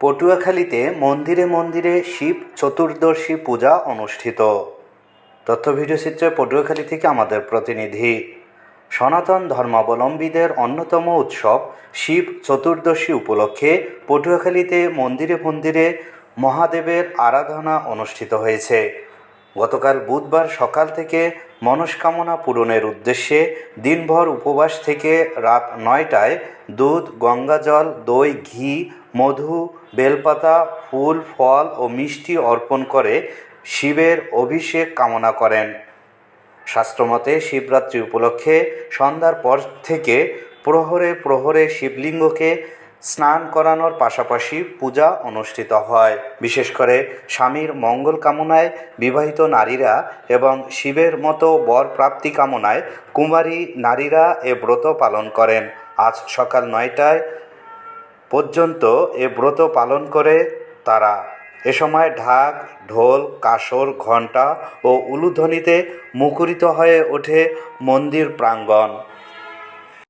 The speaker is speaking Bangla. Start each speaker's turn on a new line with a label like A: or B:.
A: পটুয়াখালীতে মন্দিরে মন্দিরে শিব চতুর্দশী পূজা অনুষ্ঠিত। তথ্য ভিডিওচিত্রে পটুয়াখালী থেকে আমাদের প্রতিনিধি। সনাতন ধর্মাবলম্বীদের অন্যতম উৎসব শিব চতুর্দশী উপলক্ষে পটুয়াখালীতে মন্দিরে মন্দিরে মহাদেবের আরাধনা অনুষ্ঠিত হয়েছে। গতকাল বুধবার সকাল থেকে মনস্কামনা পূরণের উদ্দেশ্যে দিনভর উপবাস থেকে রাত নয়টায় দুধ গঙ্গাজল দই, ঘি, মধু, বেলপাতা, ফুল, ফল ও মিষ্টি অর্পণ করে শিবের অভিষেক কামনা করেন। শাস্ত্রমতে শিবরাত্রি উপলক্ষে সন্ধ্যার পর থেকে প্রহরে প্রহরে শিবলিঙ্গকে স্নান করানোর পাশাপাশি পূজা অনুষ্ঠিত হয়। বিশেষ করে স্বামীর মঙ্গল কামনায় বিবাহিত নারীরা এবং শিবের মতো বর প্রাপ্তি কামনায় কুমারী নারীরা এ ব্রত পালন করেন। আজ সকাল নয়টায় পর্যন্ত এ ব্রত পালন করে তারা। এ সময় ঢাক, ঢোল, কাসর, ঘণ্টা ও উলুধ্বনিতে মুখরিত হয়ে ওঠে মন্দির প্রাঙ্গণ।